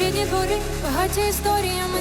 Рідні двори багаті історіями.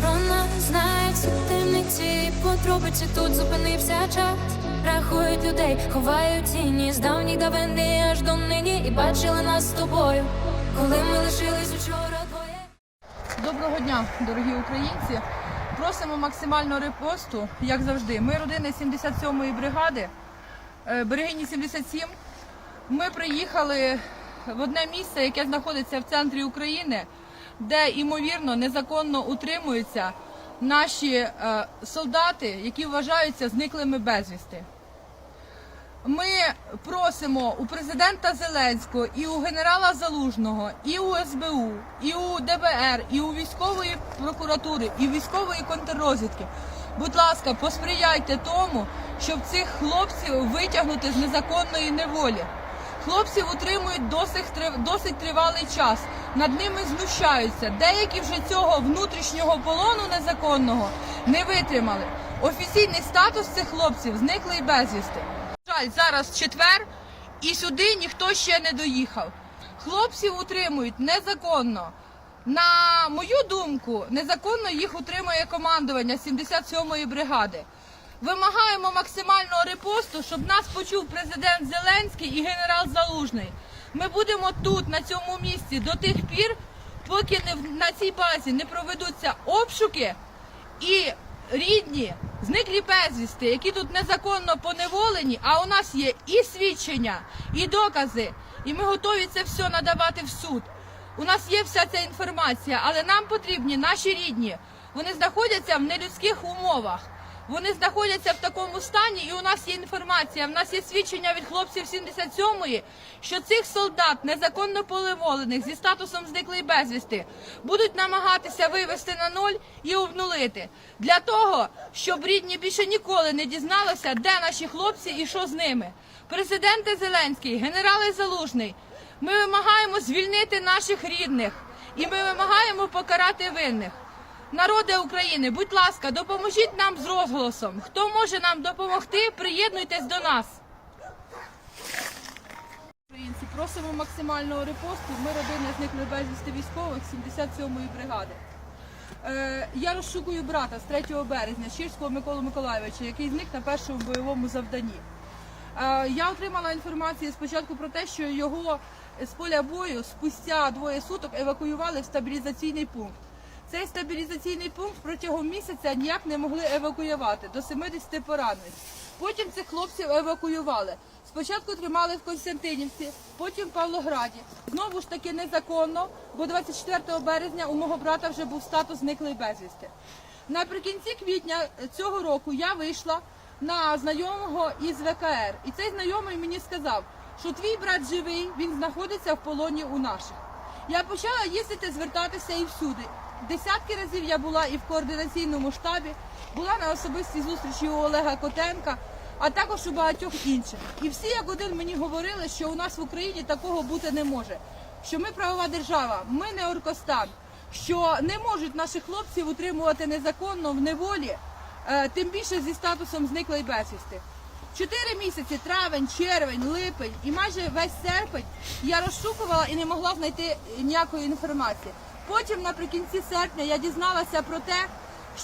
Про нас знають всі темниці і подробиці тут зупинився час. Рахують людей, ховають тіні з давніх давини аж до нині. І бачили нас з тобою, коли ми лишились учора двоє. Доброго дня, дорогі українці. Просимо максимального репосту, як завжди. Ми родини 77-ї бригади, е, берегині 77. Ми приїхали в одне місце, яке знаходиться в центрі України, де ймовірно незаконно утримуються наші е, солдати, які вважаються зниклими безвісти. Ми просимо у президента Зеленського, і у генерала Залужного, і у СБУ, і у ДБР, і у військової прокуратури, і військової контррозвідки. Будь ласка, посприяйте тому, щоб цих хлопців витягнути з незаконної неволі. Хлопців утримують досить, досить тривалий час. Над ними знущаються. Деякі вже цього внутрішнього полону незаконного не витримали. Офіційний статус цих хлопців зниклий безвісти. Жаль, зараз четвер, і сюди ніхто ще не доїхав. Хлопців утримують незаконно. На мою думку, незаконно їх утримує командування 77-ї бригади. Вимагаємо максимального репосту, щоб нас почув президент Зеленський і генерал Залужний. Ми будемо тут, на цьому місці, до тих пір, поки не на цій базі не проведуться обшуки і рідні, зниклі безвісти, які тут незаконно поневолені, а у нас є і свідчення, і докази, і ми готові це все надавати в суд. У нас є вся ця інформація, але нам потрібні наші рідні. Вони знаходяться в нелюдських умовах. Вони знаходяться в такому стані, і у нас є інформація. В нас є свідчення від хлопців 77-ї, що цих солдат незаконно полеволених зі статусом зниклий безвісти будуть намагатися вивести на ноль і обнулити для того, щоб рідні більше ніколи не дізналися, де наші хлопці і що з ними. Президенте Зеленський, генерали Залужний. Ми вимагаємо звільнити наших рідних і ми вимагаємо покарати винних. Народи України, будь ласка, допоможіть нам з розголосом. Хто може нам допомогти, приєднуйтесь до нас. Українці, просимо максимального репосту. Ми родини зниклих безвісти військових 77-ї бригади. Е, я розшукую брата з 3 березня, Щирського Миколу Миколайовича, який зник на першому бойовому завданні. Е, Я отримала інформацію спочатку про те, що його з поля бою спустя двоє суток евакуювали в стабілізаційний пункт. Цей стабілізаційний пункт протягом місяця ніяк не могли евакуювати до 70 поранених. Потім цих хлопців евакуювали. Спочатку тримали в Константинівці, потім в Павлограді. Знову ж таки незаконно, бо 24 березня у мого брата вже був статус зниклий безвісти. Наприкінці квітня цього року я вийшла на знайомого із ВКР. І цей знайомий мені сказав, що твій брат живий, він знаходиться в полоні у наших. Я почала їздити, звертатися і всюди. Десятки разів я була і в координаційному штабі, була на особистій зустрічі у Олега Котенка, а також у багатьох інших. І всі як один мені говорили, що у нас в Україні такого бути не може. Що ми правова держава, ми не Оркостан, що не можуть наших хлопців утримувати незаконно в неволі, е, тим більше зі статусом зниклий безвісти. Чотири місяці травень, червень, липень і майже весь серпень я розшукувала і не могла знайти ніякої інформації. Потім, наприкінці серпня, я дізналася про те,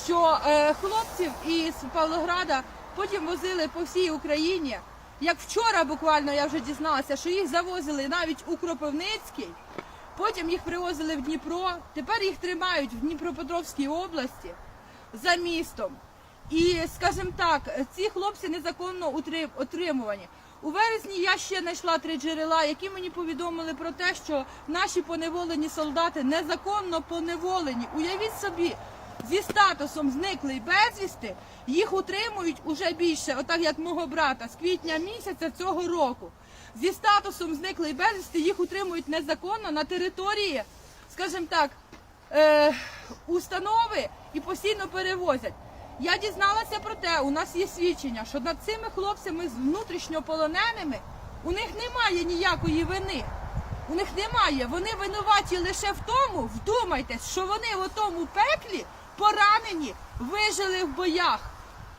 що е, хлопців із Павлограда потім возили по всій Україні. Як вчора буквально я вже дізналася, що їх завозили навіть у Кропивницький, потім їх привозили в Дніпро, тепер їх тримають в Дніпропетровській області за містом. І, скажімо так, ці хлопці незаконно отримувані. У вересні я ще знайшла три джерела, які мені повідомили про те, що наші поневолені солдати незаконно поневолені. Уявіть собі, зі статусом зниклий безвісти їх утримують уже більше, отак як мого брата, з квітня місяця цього року. Зі статусом зниклий безвісти їх утримують незаконно на території, скажімо так, е, установи і постійно перевозять. Я дізналася про те, у нас є свідчення, що над цими хлопцями з внутрішньополоненими у них немає ніякої вини. У них немає. Вони винуваті лише в тому, вдумайтесь, що вони в тому пеклі поранені, вижили в боях.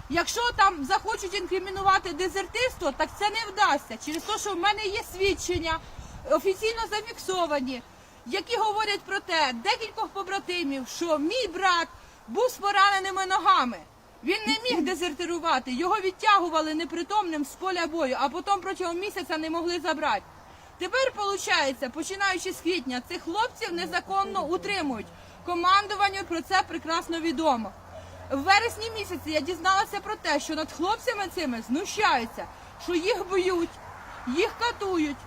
Якщо там захочуть інкримінувати дезертирство, так це не вдасться. Через те, що в мене є свідчення, офіційно зафіксовані. які говорять про те, декількох побратимів, що мій брат був з пораненими ногами. Він не міг дезертирувати, його відтягували непритомним з поля бою, а потім протягом місяця не могли забрати. Тепер, виходить, починаючи з квітня, цих хлопців незаконно утримують. Командуванню про це прекрасно відомо. В вересні місяці я дізналася про те, що над хлопцями цими знущаються, що їх б'ють, їх катують.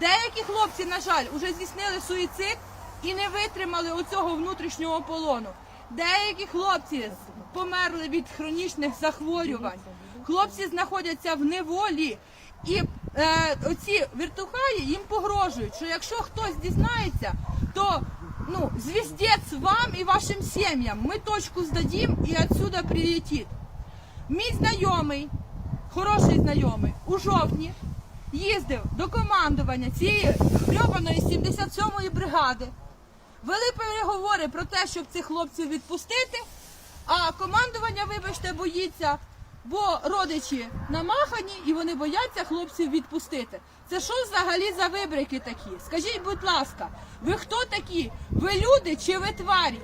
Деякі хлопці, на жаль, уже здійснили суїцид і не витримали оцього внутрішнього полону. Деякі хлопці померли від хронічних захворювань. Хлопці знаходяться в неволі. І е, оці віртухаї їм погрожують, що якщо хтось дізнається, то ну, звіздець вам і вашим сім'ям. Ми точку здадим і отсюда прилетить. Мій знайомий, хороший знайомий, у жовтні їздив до командування цієї грьобаної 77-ї бригади. Вели переговори про те, щоб цих хлопців відпустити, а командування, вибачте, боїться, бо родичі намахані і вони бояться хлопців відпустити. Це що взагалі за вибрики такі? Скажіть, будь ласка, ви хто такі? Ви люди чи ви тварі?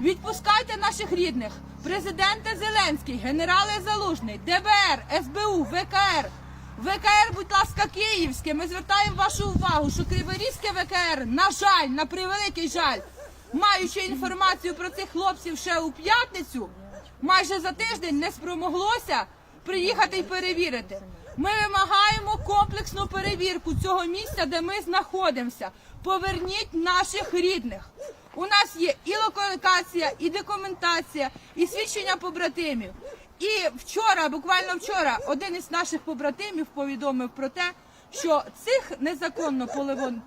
Відпускайте наших рідних. Президенте Зеленський, генерале Залужний, ДБР, СБУ, ВКР. ВКР, будь ласка, київське. Ми звертаємо вашу увагу, що Криворізьке ВКР, на жаль, на превеликий жаль, маючи інформацію про цих хлопців ще у п'ятницю, майже за тиждень не спромоглося приїхати і перевірити. Ми вимагаємо комплексну перевірку цього місця, де ми знаходимося. Поверніть наших рідних. У нас є і локалізація, і документація, і свідчення побратимів. І вчора, буквально вчора, один із наших побратимів повідомив про те, що цих незаконно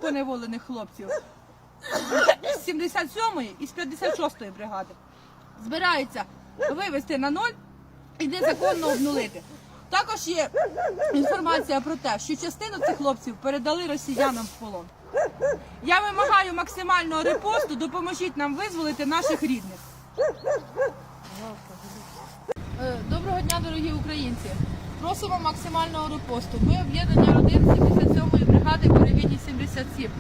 поневолених хлопців з 77-ї і з 56-ї бригади збираються вивезти на ноль і незаконно обнулити. Також є інформація про те, що частину цих хлопців передали росіянам в полон. Я вимагаю максимального репосту, допоможіть нам визволити наших рідних. Е, Доброго дня, дорогі українці. Просимо максимального репосту. Ми об'єднання родин 77-ї бригади Перевідні 77.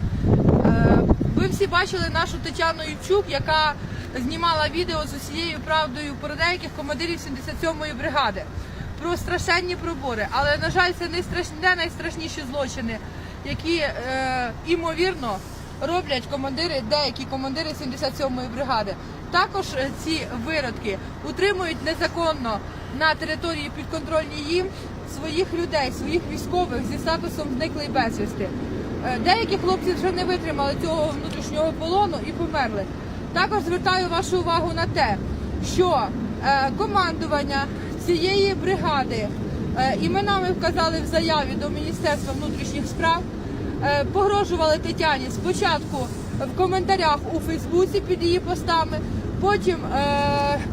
Ви всі бачили нашу Тетяну Ючук, яка знімала відео з усією правдою про деяких командирів 77-ї бригади про страшенні пробори. Але на жаль, це не страшні, не найстрашніші злочини, які е, імовірно роблять командири, деякі командири 77-ї бригади. Також е, ці виродки утримують незаконно на території підконтрольній їм своїх людей, своїх військових зі статусом зниклий безвісти. Е, Деякі хлопці вже не витримали цього внутрішнього полону і померли. Також звертаю вашу увагу на те, що е, командування цієї бригади е, іменами вказали в заяві до Міністерства внутрішніх справ. Погрожували Тетяні спочатку в коментарях у Фейсбуці під її постами, потім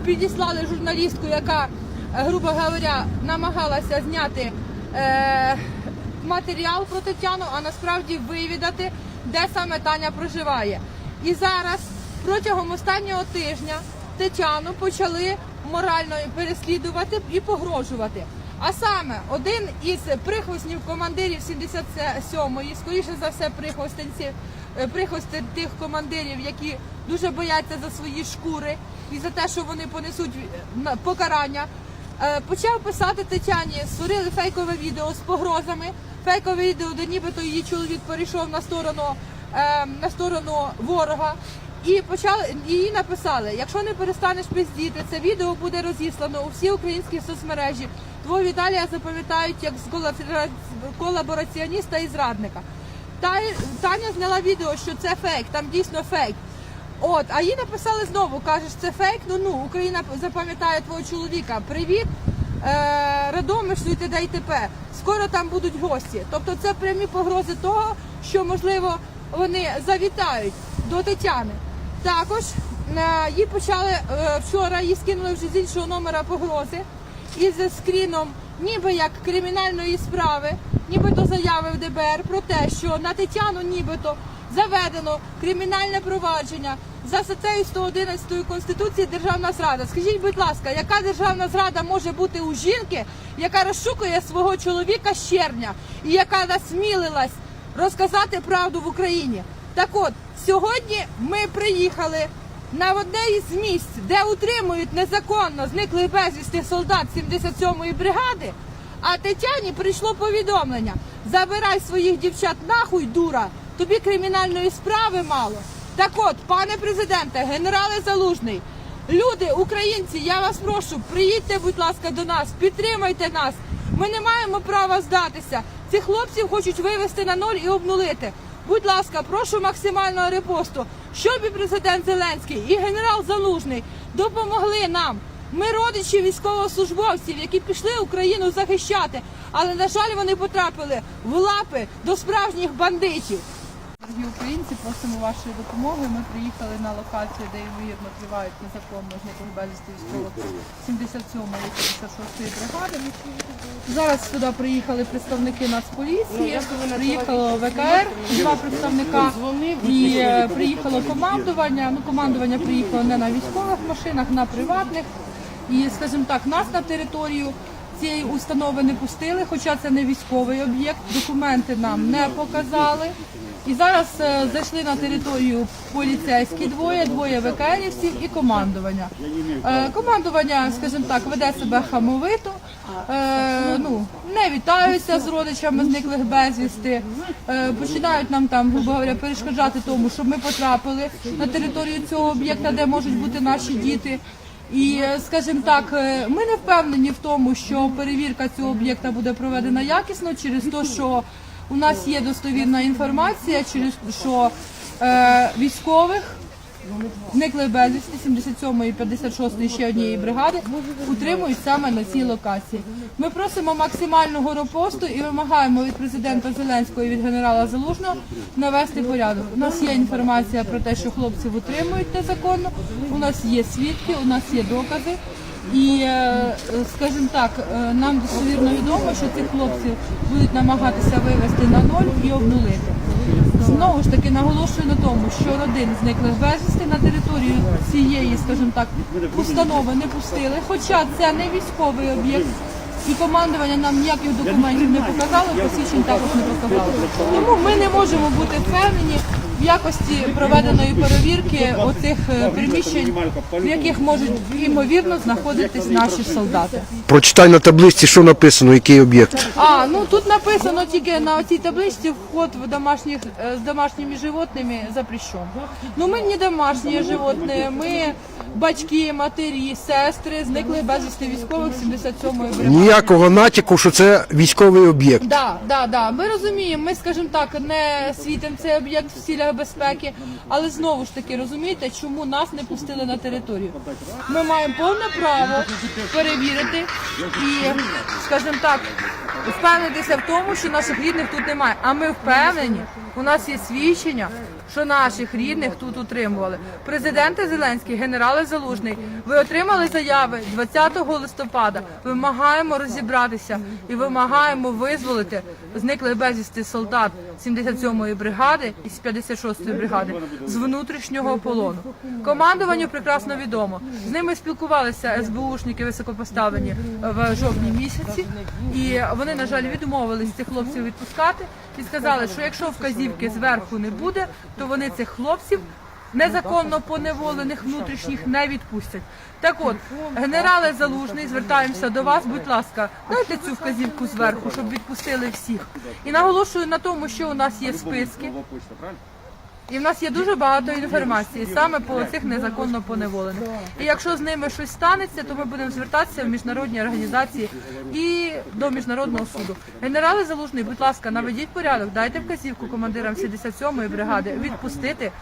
підіслали журналістку, яка, грубо говоря, намагалася зняти матеріал про Тетяну, а насправді вивідати, де саме Таня проживає. І зараз протягом останнього тижня Тетяну почали морально переслідувати і погрожувати. А саме один із прихвостнів командирів 77-ї, скоріше за все, прихвостенці, е, прихвости тих командирів, які дуже бояться за свої шкури і за те, що вони понесуть е, покарання. Е, Почав писати Тетяні, створили фейкове відео з погрозами. Фейкове відео, де нібито її чоловік перейшов на сторону, е, на сторону ворога. І почали їй написали: якщо не перестанеш пиздіти, це відео буде розіслано у всі українські соцмережі. Твого Віталія запам'ятають як з колабора- колабораціоніста і зрадника. Та Таня зняла відео, що це фейк, там дійсно фейк. От, а їй написали знову, кажеш, це фейк. Ну ну Україна запам'ятає твого чоловіка. Привіт, Радомишлю і т.д. і т.п. Скоро там будуть гості. Тобто це прямі погрози того, що можливо вони завітають до Тетяни. Також е, їй почали е, вчора, їй скинули вже з іншого номера погрози із скріном, ніби як кримінальної справи, нібито заяви в ДБР про те, що на Тетяну нібито заведено кримінальне провадження за статтею 111 Конституції Державна зрада. Скажіть, будь ласка, яка державна зрада може бути у жінки, яка розшукує свого чоловіка з червня і яка насмілилась розказати правду в Україні? Так от, сьогодні ми приїхали на одне із місць, де утримують незаконно зниклих безвісти солдат 77-ї бригади. А Тетяні прийшло повідомлення: забирай своїх дівчат нахуй, дура, тобі кримінальної справи мало. Так от, пане президенте, генерале Залужний, люди, українці, я вас прошу, приїдьте, будь ласка, до нас, підтримайте нас. Ми не маємо права здатися. Цих хлопців хочуть вивести на ноль і обнулити. Будь ласка, прошу максимального репосту, щоб і президент Зеленський, і генерал Залужний допомогли нам. Ми родичі військовослужбовців, які пішли Україну захищати, але на жаль, вони потрапили в лапи до справжніх бандитів. Просимо вашої допомоги. Ми приїхали на локацію, де ймовірно тривають незаконно зниклих безвісти військових 77-ї 56-ї бригади. Зараз сюди приїхали представники Нацполіції, приїхало ВКР, два представника і е, приїхало командування. Ну, командування приїхало не на військових машинах, на приватних. І, скажімо так, нас на територію цієї установи не пустили, хоча це не військовий об'єкт, документи нам не показали. І зараз е, зайшли на територію поліцейські двоє, двоє ВКРівців і командування. Е, командування, скажімо так, веде себе хамовито, е, ну, не вітаються з родичами зниклих безвісти, починають нам там, грубо говоря, перешкоджати тому, щоб ми потрапили на територію цього об'єкта, де можуть бути наші діти. І, е, скажімо так, е, ми не впевнені в тому, що перевірка цього об'єкта буде проведена якісно через те, що у нас є достовірна інформація, через що е, військових зникли безвісти 77-ї, 56-ї ще однієї бригади утримують саме на цій локації. Ми просимо максимального репосту і вимагаємо від президента Зеленського і від генерала Залужного навести порядок. У нас є інформація про те, що хлопців утримують незаконно. У нас є свідки, у нас є докази. І, е, скажімо так, е, нам достовірно відомо, що цих хлопців будуть намагатися вивести на ноль і обнулити. Знову ж таки наголошую на тому, що родин зниклих безвісти на територію цієї, скажімо так, установи не пустили, хоча це не військовий об'єкт. І командування нам ніяких документів не показало, посвідчень також не показало. Тому ми не можемо бути впевнені в якості проведеної перевірки оцих е, приміщень, в яких можуть ймовірно знаходитись наші солдати. Прочитай на табличці, що написано, який об'єкт. А, ну тут написано тільки на цій табличці вход в домашніх е, з домашніми животними запрещен. Ну ми не домашні животні, ми батьки, матері, сестри зникли безвісти військових 77-ї бригади. Ніякого натяку, що це військовий об'єкт. Да, да, да. Ми розуміємо, ми, скажімо так, не світимо цей об'єкт в цілях безпеки, але знову ж таки розумієте, чому нас не пустили на територію. Ми маємо повне право перевірити і, скажімо так, впевнитися в тому, що наших рідних тут немає. А ми впевнені, у нас є свідчення, що наших рідних тут утримували. Президенте Зеленський, генерали Залужний, ви отримали заяви 20 листопада. Вимагаємо розібратися і вимагаємо визволити зниклих безвісти солдат 77-ї бригади і з 56-ї бригади з внутрішнього полону. Командуванню прекрасно відомо. З ними спілкувалися СБУшники високопоставлені в жовтні місяці, і вони, на жаль, відмовились цих хлопців відпускати і сказали, що якщо вказівки зверху не буде, то вони цих хлопців. Незаконно поневолених внутрішніх не відпустять. Так от, генерале Залужний, звертаємося до вас, будь ласка, дайте цю вказівку зверху, щоб відпустили всіх. І наголошую на тому, що у нас є списки, і в нас є дуже багато інформації саме по цих незаконно поневолених. І якщо з ними щось станеться, то ми будемо звертатися в міжнародні організації і до міжнародного суду. Генерали Залужний, будь ласка, наведіть порядок, дайте вказівку командирам 77-ї бригади відпустити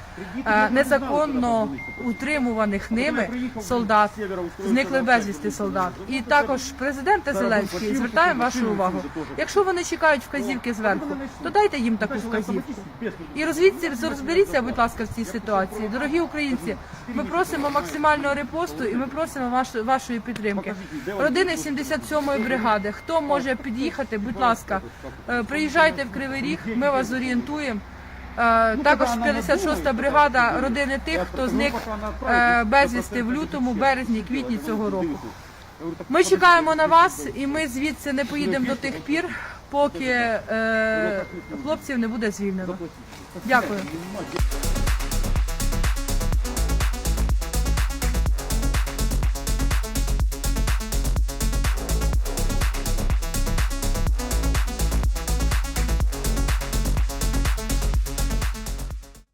е, незаконно утримуваних ними солдат, зниклих безвісти солдат. І також президенте Зеленський звертаємо вашу увагу. Якщо вони чекають вказівки зверху, то дайте їм таку вказівку. І розвідці розберіться, будь ласка, в цій ситуації. Дорогі українці, ми просимо максимального репосту і ми просимо ваш, вашої підтримки. Родини 77-ї бригади. Хто може під'їхати, будь ласка, е, приїжджайте в Кривий Ріг, ми вас зорієнтуємо. Е, Також 56-та бригада родини тих, хто зник е, безвісти в лютому, березні, квітні цього року. Ми чекаємо на вас, і ми звідси не поїдемо до тих пір, поки е, хлопців не буде звільнено. Дякую.